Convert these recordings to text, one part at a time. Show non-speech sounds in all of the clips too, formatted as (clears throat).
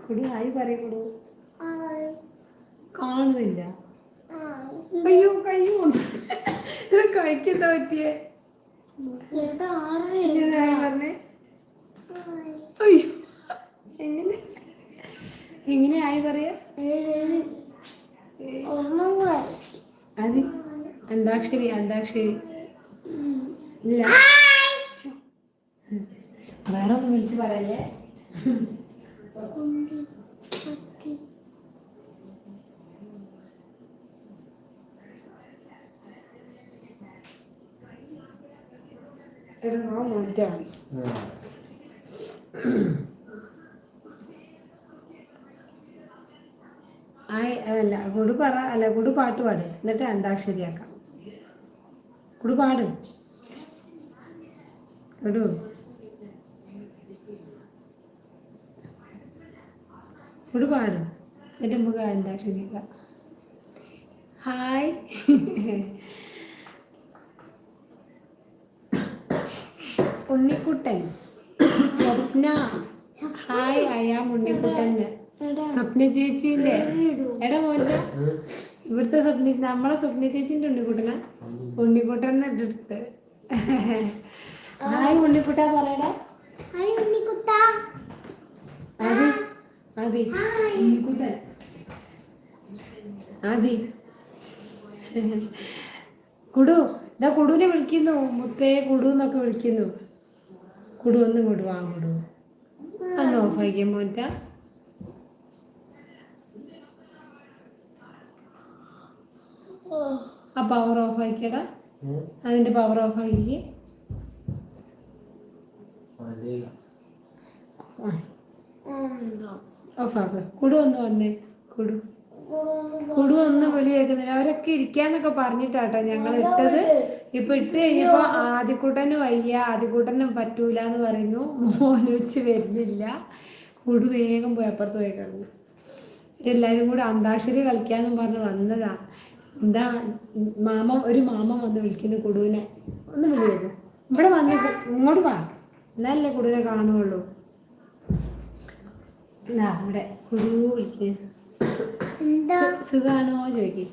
കുടി ഹായ് പറയൂ കാണുന്നില്ല. അയ്യോ കയ്യോ കഴിക്കുന്ന പറ്റിയേ? പറഞ്ഞേ? അയ്യോ എങ്ങനെ? എങ്ങനെ ആയി. പറയാ അത് അന്താക്ഷരി അന്താക്ഷരി. ഇല്ല. വേറെ ഒന്നും വിളിച്ച് പറയല്ലേ? അല്ല കുടു പറ അല്ല കുടു പാട്ട് പാട്. എന്നിട്ട് അന്താക്ഷരിയാക്കാം. കുടു പാട്. കുടു കുടു പാട്. എന്നിട്ട് നമുക്ക് അന്താക്ഷരിയാക്കാം hi. Unnikuttan. Swapna. Hi I'm Unnikuttan. Swapna ചേച്ചീന്റെ എടാ മോന ഇവിടുത്തെ സ്വപ്ന നമ്മളെ സ്വപ്ന ചേച്ചീന്റെ ഉണ്ണിക്കുട്ടന? ഉണ്ണിക്കുട്ടൻ എടുത്ത് ഹായ് ഉണ്ണിക്കുട്ട പറയടാ. ആദി ആദി ഉണ്ണിക്കുട്ടൻ ആദി. കുടു ഇതാ കുടുവിനെ വിളിക്കുന്നു. മുത്തേ കുടു എന്നൊക്കെ വിളിക്കുന്നു. കുടു ഒന്ന് കുടു ആ കുടു. അന്ന് ഓഫാക്കിയ മോറ്റ ആ പവർ ഓഫ് ആക്കിയടാ അതിന്റെ പവർ ഓഫ് ആക്കി ഓഫ് ആക്ക് കുടു ഒന്ന് വന്നേ കുടു. കുടു ഒന്ന് വിളി കേൾക്കുന്നില്ല അവരൊക്കെ ഇരിക്കാന്നൊക്കെ പറഞ്ഞിട്ടാട്ടോ ഞങ്ങൾ ഇട്ടത്. ഇപ്പൊ ഇട്ട് കഴിഞ്ഞപ്പോ ആദ്യക്കൂട്ടന് വയ്യ. ആദ്യക്കൂട്ടനും പറ്റൂല എന്ന് പറയുന്നു മോനൊച്ച് വരുന്നില്ല. കുടു വേഗം പോയി അപ്പുറത്ത് പോയി കിടന്നു. എല്ലാരും കൂടെ അന്താക്ഷരി കളിക്കാന്നും പറഞ്ഞ് വന്നതാ. എന്താ മാമ ഒരു മാമ വന്ന് വിളിക്കുന്നു കുടുവിനെ. ഒന്ന് വിളിയത് ഇവിടെ വന്ന് ഇങ്ങോട്ട് വാ. എന്നല്ലേ കുടുവിനെ കാണുള്ളൂ എന്നാ ഇവിടെ കുടു വിളിക്കുന്നു സുഖാണോ ചോയ്ക്ക്?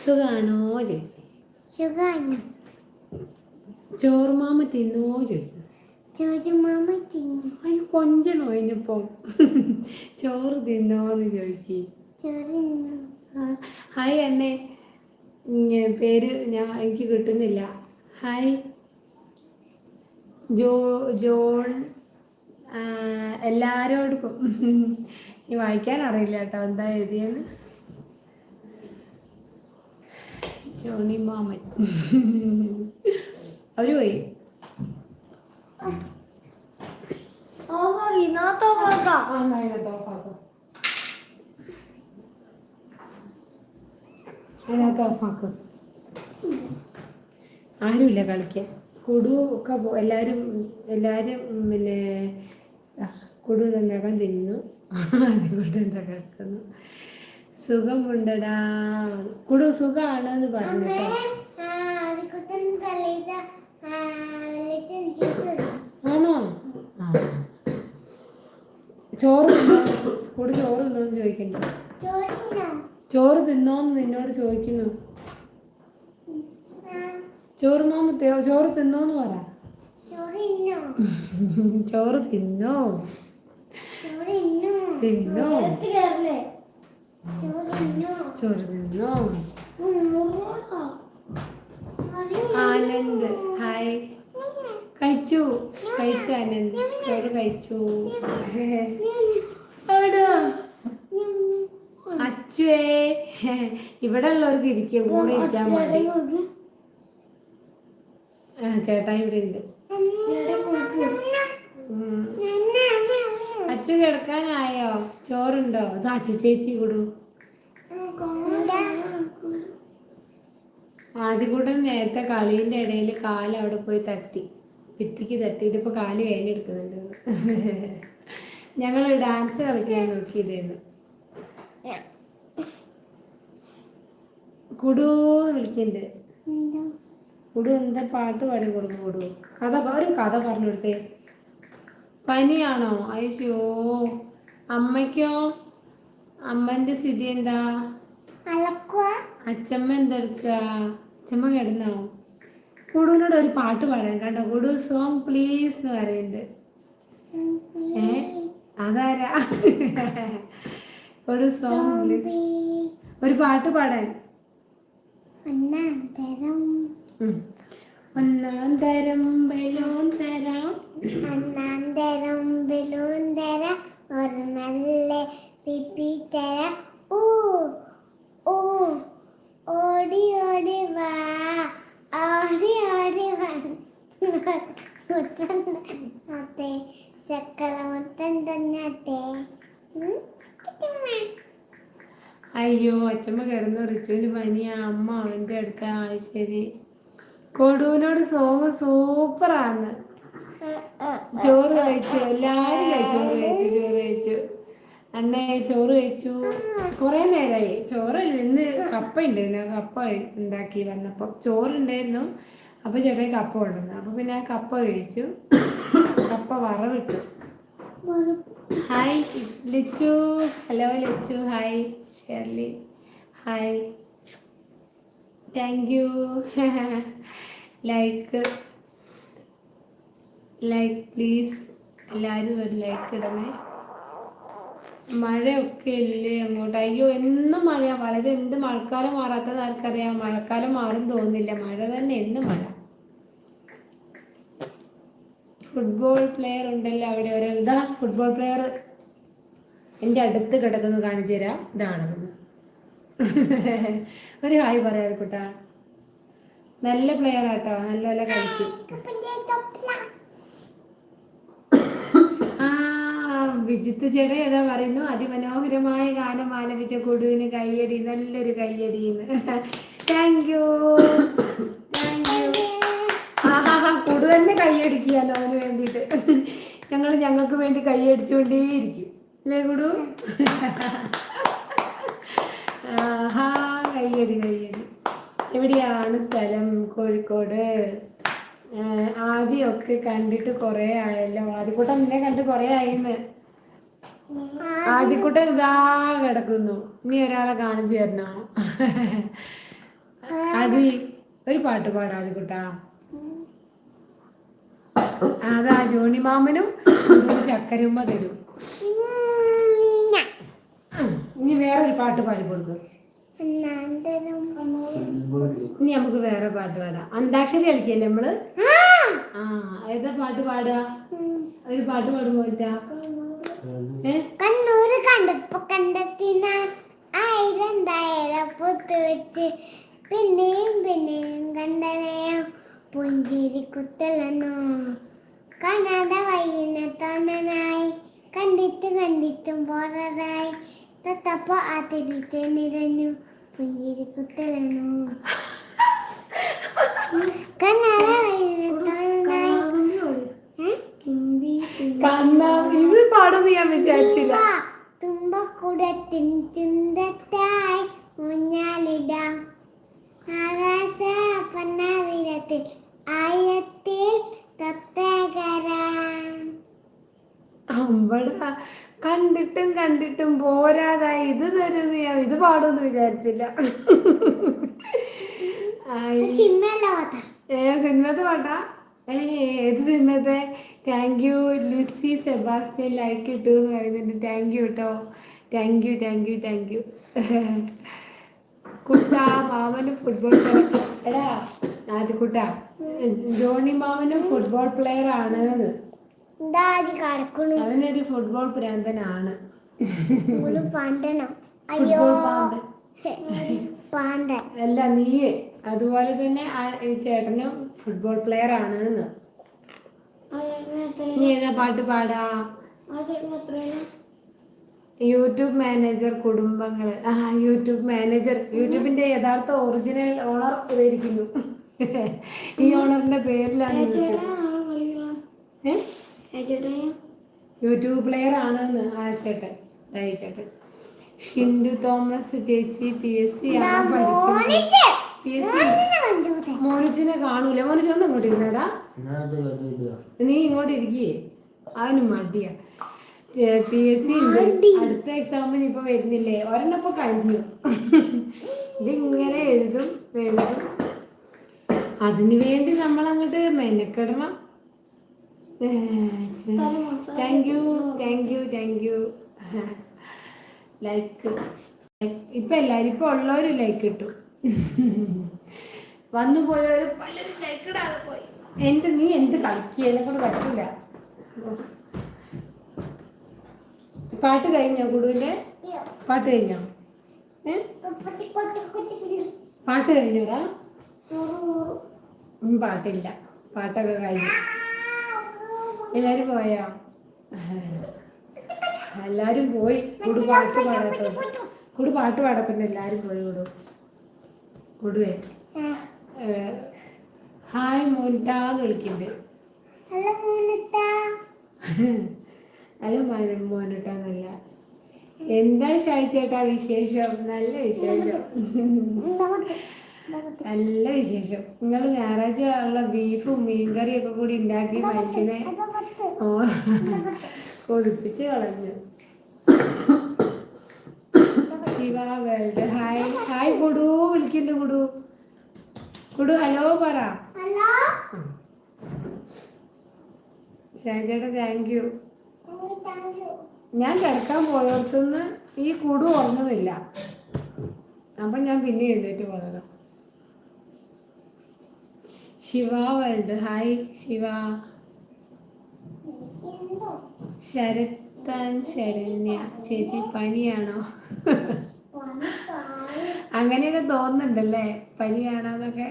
സുഖാണോ. ചോദിക്കും ചോറുമാമ തിന്നോ ചോദിക്കും അയ്യോ കൊഞ്ചണോ അതിനിപ്പം ചോറ് തിന്നോന്ന് ചോദിക്കും ഹായ് ഉം, പേര് ഞാൻ എനിക്ക് കിട്ടുന്നില്ല. ഹായ്. ജോ ജോൺ എല്ലാരോടും ഈ വായിക്കാൻ അറിയില്ല കേട്ടോ എന്താ എഴുതിയെന്ന്. ജോണി മാമൻ. അവർ പോയി? ആരുമില്ല കളിക്കാൻ. കുടു ഒക്കെ എല്ലാവരും എല്ലാവരും പിന്നെ ആ, കുടു നന്നാക്കാൻ തിന്നു അതുകൊണ്ട് എന്താ കിടക്കുന്നു സുഖമുണ്ടടാ. കുടു സുഖമാണെന്ന് പറഞ്ഞു കേട്ടോ. ആണോ? ചോറ് കുടു ചോറ് തിന്നോന്ന് ചോദിക്കണ്ട. ചോറ് തിന്നോന്ന് നിന്നോട് ചോദിക്കുന്നു. ചോറ് മാമ തേ- ചോറ് തിന്നോന്ന് പറ. ചോറ് തിന്നോ? തിന്നോ? ചോറ് തിന്നോ? ആനന്ദ്. ഹായ്. കഴിച്ചു? കഴിച്ചു ആനന്ദ്. ചോറ് കഴിച്ചു. അച്ചുവേ ഇവിടെ ഉള്ളവർക്ക് ഇരിക്കും. കൂടെ ഇരിക്കാൻ മതി ചേട്ടാ ഇവിടെ ഉണ്ട്. അച്ചു കിടക്കാനായോ? ചോറുണ്ടോ? ഇത് അച്ഛ ചേച്ചി കൊടു. ആദ്യ കൂടെ നേരത്തെ കളീന്റെ ഇടയിൽ കാൽ അവിടെ പോയി തട്ടി. ഭിത്തിക്ക് തട്ടിയിട്ട് ഇപ്പോൾ കാൽ വേലെടുക്കുന്നുണ്ട് ഞങ്ങൾ ഡാൻസ് കളിക്കാൻ നോക്കിയതായിരുന്നു കുടൂന്ന് വിളിക്കുന്നുണ്ട്. കുടു എന്താ പാട്ട് പാടി കൊടുക്കും കുടു. കഥ ഒരു കഥ പറഞ്ഞു കൊടുത്തേ. പനിയാണോ? അയ്യോ. അമ്മയ്ക്കോ? അമ്മന്റെ സ്ഥിതി എന്താ? അച്ഛമ്മ അച്ചമ്മ എന്തെടുക്കുക അച്ചമ്മ കിടന്നോ? കുടുവിനോട് ഒരു പാട്ട് പാടാൻ കേട്ടോ കുടു സോങ് പ്ലീസ് എന്ന് പറയുന്നുണ്ട്. ഏ? അതാരാ? ഒരു സോങ് പ്ലീസ്. ഒരു പാട്ട് പാടാൻ. ഒന്നാം ഉം. ഒന്നാം തരം ബലൂൺ തരാം. അയ്യോ അച്ഛമ്മ കിടന്നു റിച്ചുവിന് പനിയാ. അമ്മ അവന്റെ അടുത്ത ആ ശരി. കൊടുവിനോട് സോങ് സൂപ്പറാന്ന്. ചോറ് കഴിച്ചു എല്ലാവരും കഴിച്ചു ചോറ് കഴിച്ചു ചോറ് കഴിച്ചു. അണ്ണേ ചോറ് കഴിച്ചു. കുറേ നേരമായി ചോറ് ഇന്ന് കപ്പ ഉണ്ടായിരുന്നു കപ്പ ഉണ്ടാക്കി വന്നപ്പോൾ ചോറുണ്ടായിരുന്നു. അപ്പോൾ ചേട്ടൻ കപ്പ കൊണ്ടുവന്നു. അപ്പോൾ പിന്നെ ആ കപ്പ കഴിച്ചു. കപ്പ വറവിട്ടു. Hi Lichu. Hello Lichu. Hi Shirley. Hi thank you like like please എല്ലാവരും ഒരു ലൈക്ക് ഇടണേ. മഴയൊക്കെ ഇല്ലേ അങ്ങോട്ട്? അയ്യോ എന്നും മഴ. വളരെ എന്ത് മഴക്കാലം മാറാത്തത് ആർക്കറിയാം? മഴക്കാലം മാറും തോന്നുന്നില്ല. മഴ തന്നെ എന്നും മഴ. ഫുട്ബോൾ പ്ലെയർ ഉണ്ടല്ലോ അവിടെ ഒരു ഇതാ ഫുട്ബോൾ പ്ലെയർ എന്റെ അടുത്ത് കിടക്കുന്നു കാണിച്ചു തരാം. ഇതാണെന്ന് (laughs) ഒരു ഹായ് പറയാതെ കുട്ടാ. നല്ല പ്ലെയർ ആട്ടോ. നല്ല നല്ല കളിക്കും. വിജിത്ത് ചേട്ടൻ ഏതാ പറയുന്നു? അതിമനോഹരമായ ഗാനം ആലപിച്ച കൊടുവിന് കയ്യടി നല്ലൊരു കയ്യടി താങ്ക് യു താങ്ക് യു ആഹാ കൊടു തന്നെ അവന് വേണ്ടിയിട്ട്. ഞങ്ങൾ ഞങ്ങൾക്ക് വേണ്ടി കൈയടിച്ചുകൊണ്ടേയിരിക്കും അല്ലേ കൊടു ആഹാ കയ്യടി കയ്യടി. എവിടെയാണ് സ്ഥലം കോഴിക്കോട്? ആദ്യമൊക്കെ കണ്ടിട്ട് കുറേ ആയല്ലോ. ആദ്യക്കൂട്ടം നിന്നെ കണ്ട് കുറേ ആയിന്ന്. ആദ്യക്കൂട്ടം ഇതാ കിടക്കുന്നു. നീ ഒരാളെ കാണിച്ചു തരണോ ആദി ഒരു പാട്ട് പാടാ ആദ്യക്കൂട്ടാ അതാ ജോണി മാമനും ഒരു ചക്കരുമ്മ തരും. ഇനി വേറൊരു പാട്ട് പാടി കൊടുക്കും. ഇനി നമുക്ക് വേറെ പാട്ട് പാടാം. അന്താക്ഷരി കളിക്കല്ലേ നമ്മൾ? ആ! ഏതാ പാട്ട് പാടുക? ഒരു പാട്ട് പാടുമ്പോറ്റാ ഏ കണ്ണൂര് കണ്ടപ്പോ കണ്ടെത്തിനാൽ ആയിരം തായിരം പുത്തു വെച്ച് പിന്നെയും പിന്നെയും കണ്ടനയോ. പുഞ്ചിരി കുത്തലനോ. കാണാതെ വൈകിന തോന്നനായി കണ്ടിട്ട് കണ്ടിട്ടും പോറതായി തത്തപ്പോ ആ തിരിത്തെ നിരഞ്ഞു പുഞ്ചിരി കുത്തലനോ. (laughs) കാണാതെ വൈകിന? കണ്ണ ഇത് പാടുമെന്ന് ഞാൻ വിചാരിച്ചില്ല. തുമ്പക്കുടത്തിൻ ചുണ്ടത്തായി മുഞ്ഞാലിടാം ആകാശ പന്നാവിരത്തിൽ ആയത്തിൽ അമ്പട കണ്ടിട്ടും കണ്ടിട്ടും പോരാതായി ഇത് തരുന്നു ഞാൻ ഇത് പാടുമെന്ന് വിചാരിച്ചില്ല. ഏ സിനിമത്തെ പാട്ടാ? ഏ ഏത് സിനിമത്തെ thank you Lucy Sebastian like ഇട്ടു എന്ന് പറയുന്നുണ്ട് താങ്ക് യു കേട്ടോ thank you thank you thank you കുട്ട മാമന് ഫുട്ബോൾ എടാ ആദ്യ കുട്ട. ജോണി മാമന് ഫുട്ബോൾ പ്ലെയർ ആണ്. അവനൊരു ഫുട്ബോൾ പ്രാന്തനാണ് അല്ല നീയെ. അതുപോലെ തന്നെ ചേട്ടനും ഫുട്ബോൾ പ്ലെയർ ആണ് നീ ഏതാ പാട്ട് പാടാ? യൂട്യൂബ് മാനേജർ കുടുംബങ്ങൾ ആ യൂട്യൂബ് മാനേജർ. യൂട്യൂബിന്റെ യഥാർത്ഥ ഒറിജിനൽ ഓണർ ഇതായിരിക്കുന്നു. ഈ ഓണറിന്റെ പേരിലാണ് യൂട്യൂബ്. പ്ലെയർ ആണെന്ന് ആ ചേട്ടൻ. ചേട്ടൻ. ഷിൻഡു തോമസ് ചേച്ചി പി എസ് സി ആണ് പഠിക്കുന്നത്? മോനിച്ചിനെ കാണൂല. മോനുജ് ഒന്ന് ഇങ്ങോട്ട് ഇരുന്നടാ നീ ഇങ്ങോട്ട് ഇരിക്കേ. അവന് മടിയാ. പി എസ് സി ഉണ്ട്. അടുത്ത എക്സാമിന് ഇപ്പൊ വരുന്നില്ലേ? ഒരെണ്ണം ഇപ്പൊ കഴിഞ്ഞു. ഇതിങ്ങനെ എഴുതും എഴുതും. അതിനു വേണ്ടി നമ്മൾ അങ്ങോട്ട് മെനക്കെടണം thank you thank you thank you like ഇപ്പൊ എല്ലാരും ഇപ്പൊ ഉള്ളവരും ലൈക്ക് കിട്ടും വന്നു പോയവര് പലരും ലൈക്ക് ഇടാതെ പോയി. എന്ത് നീ എന്ത് കളിക്കുക കൊണ്ട് പറ്റില്ല പാട്ട് കഴിഞ്ഞോ കുടുവിന്റെ പാട്ട് കഴിഞ്ഞോ? പാട്ട് കഴിഞ്ഞോടാ? പാട്ടില്ല. പാട്ടൊക്കെ കഴിഞ്ഞു. എല്ലാരും പോയാ? എല്ലാരും പോയി. കുടു പാട്ട് പാടാത്ത കുടു പാട്ട് പാടത്തുണ്ട് എല്ലാരും പോയി കുടു കുടുവേ ഹായ് ഹായ് മോനിട്ടാന്ന് വിളിക്കുന്നുണ്ട് മോനിട്ടാ അല്ല മോന മോനിട്ടാന്നല്ല എന്താ ഷായിച്ചേട്ടാ വിശേഷം? നല്ല വിശേഷം. നല്ല വിശേഷം. നിങ്ങൾ ഞായറാഴ്ച ഉള്ള ബീഫും മീൻകറിയും ഒക്കെ കൂടി ഉണ്ടാക്കി മനുഷ്യനെ ഓ കൊതിപ്പിച്ച് കളഞ്ഞു. ശിവ വേൾഡ്. ഹായ് ഹായ് കുടു വിളിക്കുന്നു കുടു കുടു ഹലോ പറ. ഷായിച്ചേട്ടാ താങ്ക് യു ഞാൻ കിടക്കാൻ പോയോടത്തുനിന്ന് ഈ കുടു ഉറങ്ങുന്നില്ല. അപ്പം ഞാൻ പിന്നെ എഴുന്നേറ്റ് പോകണം ശിവ വേൾഡ്. ഹായ് ശിവ. ശരത്താൻ ശരണ്യ. ചേച്ചി പനിയാണോ? അങ്ങനെയൊക്കെ തോന്നുന്നുണ്ടല്ലേ പനിയാണോന്നൊക്കെ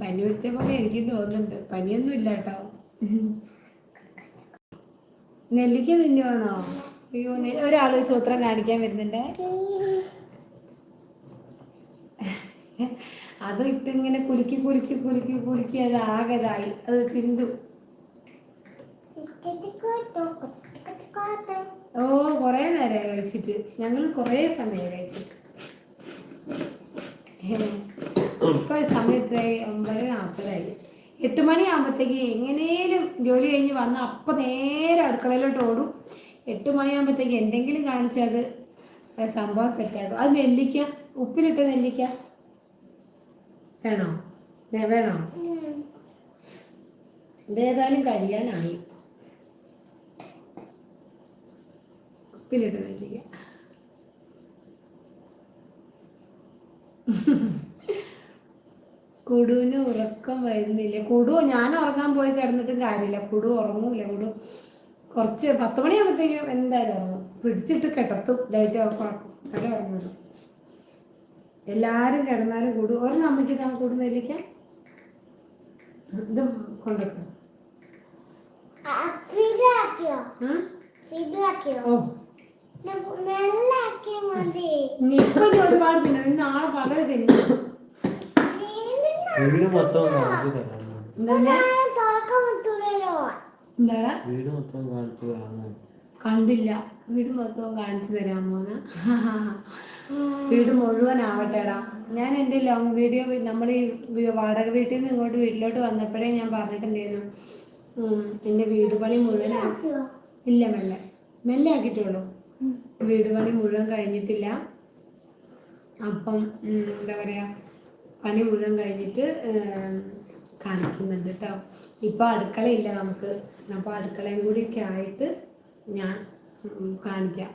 പനി പിടിച്ച പോലെ എനിക്കും തോന്നുന്നുണ്ട് പനിയൊന്നും ഇല്ല കേട്ടോ നെല്ലിക്ക തിന്നുവാണോ ഒരാൾ സൂത്രം കാണിക്കാൻ വരുന്നുണ്ടേ അത് ഇട്ട് ഇങ്ങനെ കുലുക്കി കുലുക്കി കുലുക്കി കുലുക്കി അത് ആകതായി അത് ചിന്തു ഓ കുറേ നേരം കഴിച്ചിട്ട് ഞങ്ങൾ കുറേ സമയം കഴിച്ചിട്ട് ഇപ്പൊ സമയത്തായി ഒമ്പത് നാൽപ്പതായി എട്ട് മണിയാകുമ്പോഴത്തേക്ക് എങ്ങനെയും ജോലി കഴിഞ്ഞ് വന്ന് അപ്പം നേരെ അടുക്കളയിലോട്ട് ഓടും. എട്ട് മണിയാകുമ്പോഴത്തേക്ക് എന്തെങ്കിലും കാണിച്ചത് സംഭവം സെറ്റാക്കും. അത് നെല്ലിക്ക. ഉപ്പിലിട്ട നെല്ലിക്ക. വേണോ? വേണോ? ഇതേതായാലും കഴിയാനായി. ഉപ്പിലിട്ട നെല്ലിക്ക കുടുവിന് ഉറക്കം വരുന്നില്ല. കുടു ഞാൻ ഉറങ്ങാൻ പോയി കിടന്നിട്ടും കാര്യമില്ല. കുടു ഉറങ്ങൂല. കുടു കുറച്ച് പത്ത് മണിയാകുമ്പോഴത്തേക്കും എന്തായാലും ഉറങ്ങും. പിടിച്ചിട്ട് കിടത്തും. ലൈറ്റ് ഓഫ് ആക്കും അത് ഉറങ്ങുള്ളൂ എല്ലാരും കിടന്നാലും കുടു ഒരെണ്ണം അമ്മയ്ക്ക് താ കൂടുന്നിരിക്കാം ഇത്? ഫിലാക്കിയോ ഓ ഒരുപാട് തിന്നു ഇനി നാളെ പകൽ തിന്നു. വീട് മൊത്തം കാണിച്ചു തരാം വീട് മൊത്തം കാണിച്ചു തരാം കണ്ടില്ല. വീട് മൊത്തവും കാണിച്ചു തരാൻ പോന്ന വീട് മുഴുവൻ ആവട്ടെടാ. ഞാൻ എന്റെ ലോങ് വീഡിയോ നമ്മൾ ഈ വാടക വീട്ടിൽ നിന്ന് ഇങ്ങോട്ട് വീട്ടിലോട്ട് വന്നപ്പോഴേ ഞാൻ പറഞ്ഞിട്ടുണ്ടായിരുന്നു. എന്റെ വീട് പണി മുഴുവൻ ഇല്ല മെല്ലെ. മെല്ലെ ആക്കിയിട്ടുള്ളൂ വീട് പണി മുഴുവൻ കഴിഞ്ഞിട്ടില്ല. അപ്പം എന്താ പറയുക പണി മുഴുവൻ കഴിഞ്ഞിട്ട് കാണിക്കുന്നുണ്ട് കേട്ടോ ഇപ്പം അടുക്കളയില്ല നമുക്ക്. അപ്പോൾ അടുക്കളയും കൂടിയൊക്കെ ആയിട്ട് ഞാൻ കാണിക്കാം.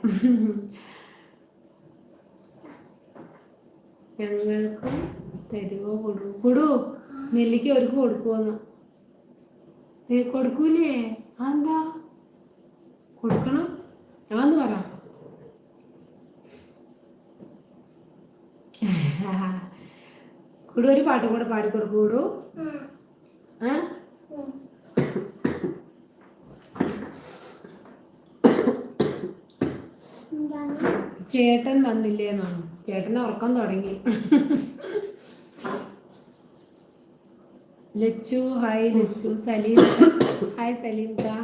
ഞങ്ങൾക്കും തരുമോ കൊടുക്കും കൊടു നെല്ലിക്ക് അവർക്ക് കൊടുക്കുമെന്ന് കൊടുക്കൂലേ? അതെന്താ? കൊടുക്കണം. ഞാൻ പറ. കുടു ഒരു പാട്ടും കൂടെ പാടിക്കൊടുക്കൂ കൂടു. ചേട്ടൻ വന്നില്ലേ ചേട്ടൻ വന്നില്ലേന്നാണ്. ചേട്ടൻ ഉറക്കം തുടങ്ങി. ലച്ചു ഹായ് ലച്ചു സലീം. ഹായ് സലീം കാ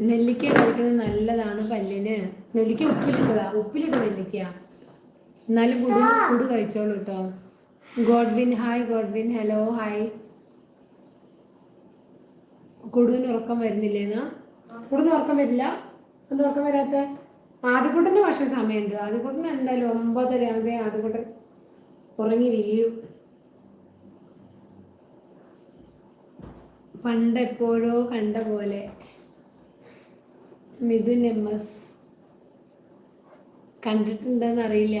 നെല്ലിക്ക കഴിക്കുന്നത് നല്ലതാണ് പല്ലിന് നെല്ലിക്ക ഉപ്പിലിട്ടതാ. ഉപ്പിലിട്ട നെല്ലിക്ക. എന്നാലും കുടു കുടു കഴിച്ചോളൂ കേട്ടോ Godwin hi Godwin. Hello hi. കുടുവിന് ഉറക്കം വരുന്നില്ലേന്നാ? കുടുന്ന് ഉറക്കം വരില്ല? എന്താ ഉറക്കം വരാത്ത? ആദ്യക്കൂട്ടന് പക്ഷേ സമയമുണ്ട്. ആദ്യക്കൂട്ടന് എന്തായാലും ഒമ്പതര ആകുമ്പോൾ ആദ്യക്കൂട്ടൻ ഉറങ്ങി വീഴും. പണ്ടെപ്പോഴോ കണ്ട പോലെ. മിഥുൻ എം എസ് കണ്ടിട്ടുണ്ടെന്ന് അറിയില്ല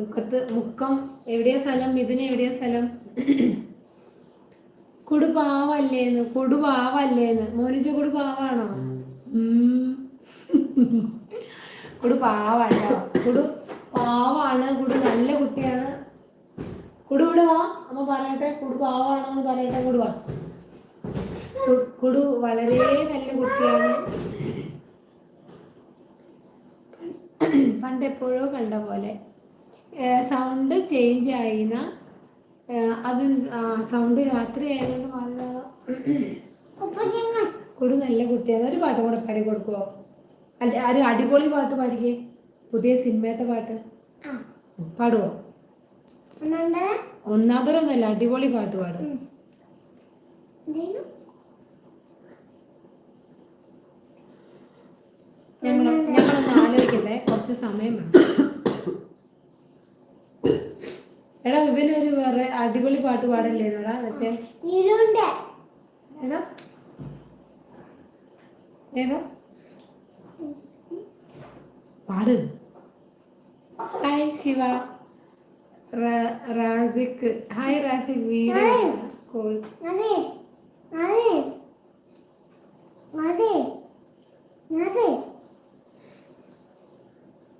മുഖത്ത് മുഖം എവിടെയാ സ്ഥലം? മിഥുൻ എവിടെയാ സ്ഥലം? കൊടുപാവല്ലേന്ന് കൊടുപാവല്ലേന്ന് കൊടു പാവല്ലേന്ന്. മോനിച്ച കൊടുപാവാണോ കൊടുപാവാണ് കൊടു പാവാണ്. കുടു നല്ല കുട്ടിയാണ്. കൊടുവിടുവാ അമ്മ പറയട്ടെ. കുടു പാവാണെന്ന് പറയട്ടെ. കൊടുവാ കുടു വളരെ നല്ല കുട്ടിയാണ്. (clears throat) പണ്ടെപ്പോഴോ കണ്ട പോലെ സൗണ്ട് ചേഞ്ച് ആയിന അത് സൗണ്ട് രാത്രി ആയതുകൊണ്ട് പറഞ്ഞതാണ് കൊടു നല്ല കുട്ടിയാണ് ഒരു പാട്ട് കൂടെ പാടി കൊടുക്കുമോ അല്ല ഒരു അടിപൊളി പാട്ട് പാടിക്കേ. പുതിയ സിനിമയത്തെ പാട്ട്. പാടുവോ? ഒന്നാന്തരം. ഒന്നല്ല അടിപൊളി പാട്ട് പാടും. ഞങ്ങൾ ഞങ്ങളൊന്ന് ആലോചിക്കട്ടെ. കുറച്ച് സമയം വേണം. എടാ ഇവനൊരു വേറെ അടിപൊളി പാട്ട് പാടല്ലേന്നോടാ മറ്റേ ഇരുണ്ട് ഏതാ? ഏതാ? പാട്. ഹായ് ശിവ. റാസിക്. ഹായ് റാസിക് വീട് കോൾ. അതെ അതെ അതെ അതെ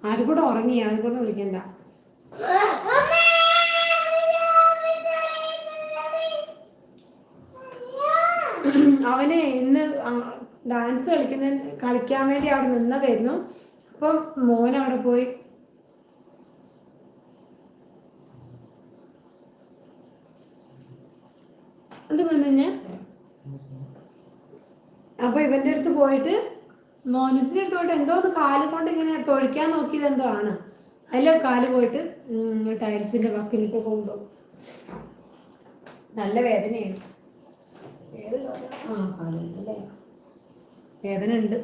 ആരും കൂടെ ഉറങ്ങി ആരും കൂടെ വിളിക്കണ്ട. അവന് ഇന്ന് ഡാൻസ് കളിക്കുന്ന കളിക്കാൻ വേണ്ടി അവിടെ നിന്നതായിരുന്നു. അപ്പം മോൻ അവിടെ പോയി. അത് വന്നു അപ്പൊ ഇവന്റെ അടുത്ത് പോയിട്ട് മോനസിന്റെ എടുത്തോട്ട് എന്തോ ഒന്ന് കാൽ കൊണ്ട് ഇങ്ങനെ തൊഴിക്കാൻ നോക്കിയത് എന്തോ ആണ്. അതിലെ കാൽ പോയിട്ട് ടൈൽസിന്റെ വക്കിനിട്ട് കൊണ്ടുപോകും നല്ല വേദനയാണ്? ആ കാലുണ്ടല്ലേ വേദന ഉണ്ട്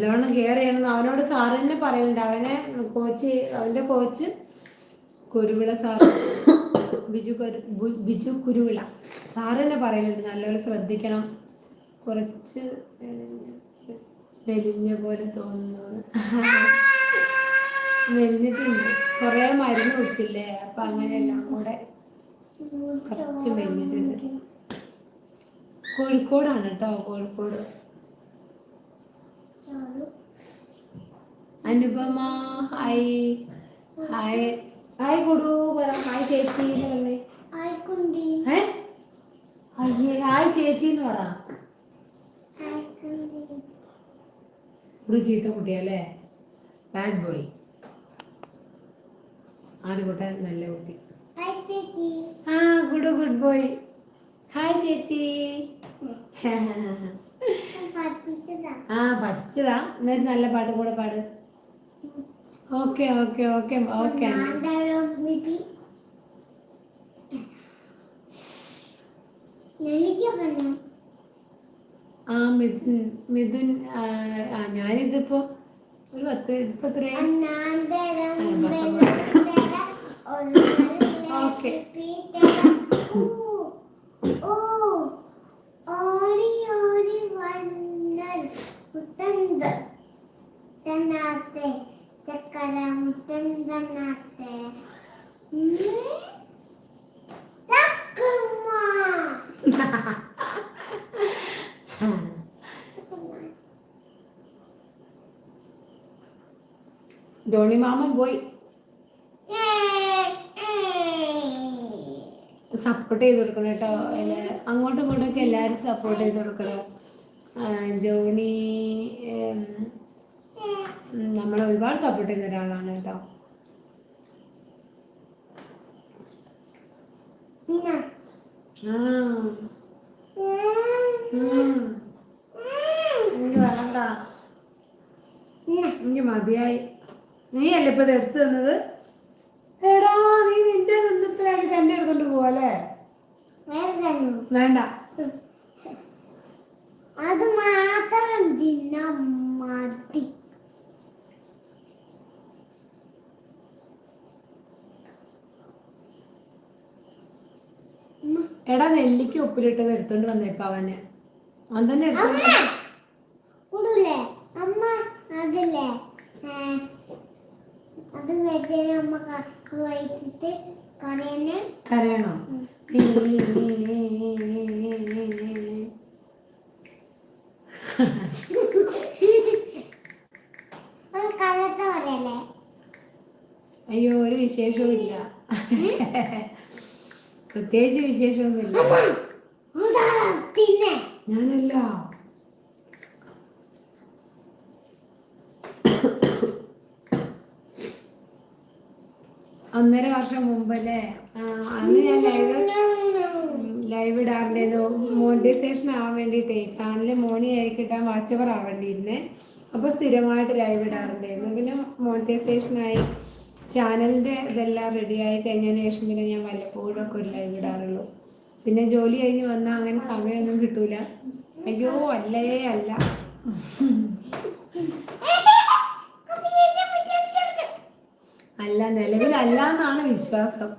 നല്ലോണം കെയർ ചെയ്യണം അവനോട് സാറ് തന്നെ പറയുന്നുണ്ട് അവനെ കോച്ച് അവന്റെ coach Kuruvila sir Biju Biju Kuruvila. Sir തന്നെ പറയുന്നുണ്ട് നല്ലോണം ശ്രദ്ധിക്കണം. കുറച്ച് മെലിഞ്ഞ പോലെ തോന്നുന്നു. മെലിഞ്ഞിട്ടുണ്ട്. കുറേ മരുന്ന് കുടിച്ചില്ലേ? അപ്പൊ അങ്ങനെയെല്ലാം കൂടെ കുറച്ച് മെലിഞ്ഞിട്ടുണ്ട്. കോഴിക്കോടാണ് കേട്ടോ Kozhikode. Anupama hi. Hi. Hi Kudu പറ. ഹായ് ചേച്ചി എന്ന് പറഞ്ഞേ. കുണ്ടി ഹേ അയ്യേ ഹായ് ചേച്ചി എന്ന് പറ. ഒരു ചീത്ത കുട്ടിയല്ലേ ബാഡ് ബോയ് ആദ്യകൂട്ടൻ നല്ല കുട്ടി. ആ ഗുഡ് ഗുഡ് ബോയ് ഹായ് ചേച്ചി. (laughs) ആ പഠിച്ചതാ. എന്നിട്ട് നല്ല പാട്ട് കൂടെ പാട്. Okay okay okay okay. ആ മിഥുൻ മിഥുൻ ഞാനിതിപ്പോ ഒരു പത്ത് ബെല്ലം ഓക്കെ. ഓ ഓടി ഓടി വന്നാൽ മുത്തന്ത തന്നാത്തെ ചക്കര തന്നാത്തെ ചക്കമ്മ (laughs) ധോണി മാമൻ പോയി. സപ്പോർട്ട് ചെയ്ത് കൊടുക്കണം കേട്ടോ. അങ്ങോട്ടും ഇങ്ങോട്ടൊക്കെ എല്ലാവരും സപ്പോർട്ട് ചെയ്ത് കൊടുക്കണം. ജോണി നമ്മളെ ഒരുപാട് സപ്പോർട്ട് ചെയ്യുന്ന ഒരാളാണ് കേട്ടോ. വേണ്ട. എനിക്ക് മതിയായി. നീ അല്ലേ ഇപ്പൊ ഇത് എടുത്തു തന്നത്? എടാ നീ നിന്റെ ബന്ധത്തിലാക്കി എന്നെ എടുത്തോണ്ട് പോവല്ലേ തന്നു വേണ്ട. അത് മാത്രം തിന്നാൻ മതി എടാ നെല്ലിക്ക് ഉപ്പിലിട്ടത് എടുത്തോണ്ട് വന്നേപ്പ അവന്. അവൻ തന്നെ എടുത്തോണ്ട് അമ്മ കൂടൂലേ അമ്മ അതില്ലേ ഏ, അത് വെച്ചേ അമ്മ ക- വൈകിട്ട് കറിയന്നെ കരയണോ അത് കലത്ത പറയല്ലേ അയ്യോ ഒരു വിശേഷവും ഇല്ല പ്രത്യേകിച്ച് വിശേഷമൊന്നുമില്ല അതാണ് തിന്നെ ഞാനല്ല ഒന്നര വർഷം മുമ്പല്ലേ? അന്ന് ഞാൻ ലൈവ് ലൈവ് ഇടാറുണ്ടായിരുന്നു. മോണിറ്റൈസേഷൻ ആവാൻ വേണ്ടിയിട്ടേ ചാനൽ മോണി ആയി കിട്ടാൻ വാച്ചവർ ആവേണ്ടിയിരുന്നേ. അപ്പോൾ സ്ഥിരമായിട്ട് ലൈവ് ഇടാറുണ്ടായിരുന്നു. പിന്നെ മോണിറ്റൈസേഷനായി ചാനലിന്റെ ഇതെല്ലാം റെഡി ആയി കഴിഞ്ഞതിന് ശേഷം പിന്നെ ഞാൻ വല്ലപ്പോഴും ഒക്കെ ഒരു ലൈവ് ഇടാറുള്ളൂ. പിന്നെ ജോലി കഴിഞ്ഞ് വന്നാൽ അങ്ങനെ സമയമൊന്നും കിട്ടൂല. അയ്യോ അല്ലേ അല്ല. അല്ല നിലവിലല്ല എന്നാണ് വിശ്വാസം.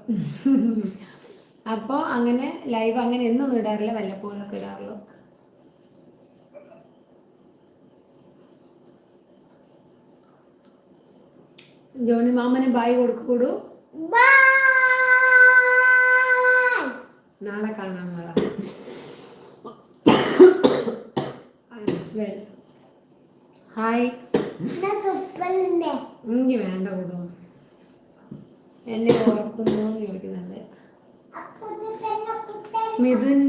അപ്പോ അങ്ങനെ ലൈവ് അങ്ങനെ എന്നും ഇടാറില്ല വല്ലപ്പോഴും ഒക്കെ ഇടാറുള്ളൂ. ജോണി മാമന് ബായ് കൊടുക്കൂടൂ? നാളെ കാണാം നാളെ ഹായ് എനിക്ക് കൊടു എന്നെ ഓർക്കുന്നു എന്ന് ചോദിക്കുന്നുണ്ട്. മിഥുൻ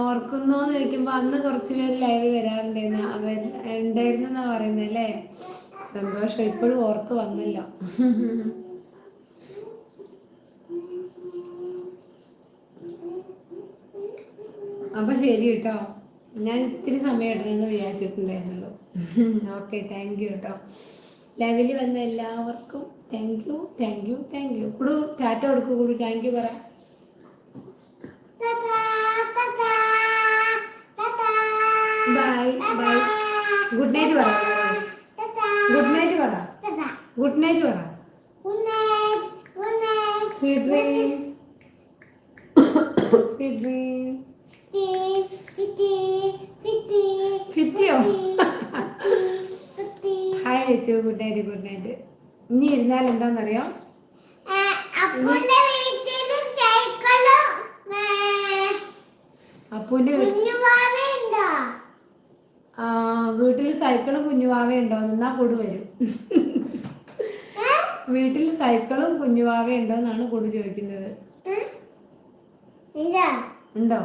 ഓർക്കുന്നു എന്ന് ചോദിക്കുമ്പോൾ അന്ന് കുറച്ച് പേര് ലൈവ് വരാറുണ്ടായിരുന്നു. അവർ ഉണ്ടായിരുന്നു എന്നാ പറയുന്നത് അല്ലേ? സന്തോഷം ഇപ്പോഴും ഓർക്ക് വന്നല്ലോ. അപ്പൊ ശരി കേട്ടോ. ഞാൻ ഇത്തിരി സമയം ഇടണമെന്ന് വിചാരിച്ചിട്ടുണ്ടായിരുന്നുള്ളൂ. ഓക്കെ താങ്ക് യു കേട്ടോ. ലൈവിൽ വന്ന എല്ലാവർക്കും thank you thank you thank you Kudu tata കൊടുക്കൂ കൂടു താങ്ക് യു പറ ബൈ ബൈ ഗുഡ് നൈറ്റ് പറ ഗുഡ് നൈറ്റ് പറ ഗുഡ് നൈറ്റ് പറ സ്വീറ്റ് ഡ്രീംസ് സ്വീറ്റ് ഡ്രീംസ് ഫിത്തിയോ ഹായ് വെച്ചു ഗുഡ് നൈറ്റ് ഗുഡ് നൈറ്റ്. ഇനി ഇരുന്നാൽ എന്താണെന്നറിയോ അപ്പൂന്റെ വീട്ടിൽ സൈക്കിളും കുഞ്ഞുവാവ ഉണ്ടോ എന്നാ കൊടു വരും. വീട്ടിൽ സൈക്കിളും കുഞ്ഞുവാവ ഉണ്ടോ എന്നാണ് കൊടു ചോദിക്കുന്നത് ഉണ്ടോ?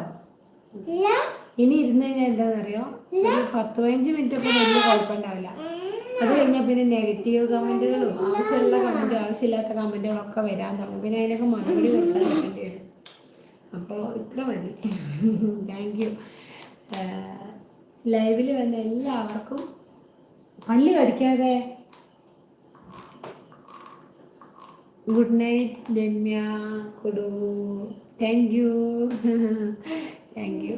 ഇനി ഇരുന്ന് കഴിഞ്ഞാൽ എന്താണെന്നറിയോ പത്ത് പതിനഞ്ച് മിനിറ്റ് ഒക്കെ വലിയ കുഴപ്പമുണ്ടാവില്ല. അത് കഴിഞ്ഞാൽ പിന്നെ നെഗറ്റീവ് കമന്റുകളും ആവശ്യമുള്ള കമന്റും ആവശ്യമില്ലാത്ത കമന്റുകളൊക്കെ വരാൻ തുടങ്ങും. പിന്നെ അതിനൊക്കെ മറുപടി കൊടുക്കാൻ വേണ്ടി വരും. അപ്പോൾ ഇത്ര മതി. താങ്ക് യു ലൈവിൽ വന്ന എല്ലാവർക്കും പല്ല് കടിക്കാതെ. ഗുഡ് നൈറ്റ് രമ്യ കുടു താങ്ക് യു താങ്ക് യു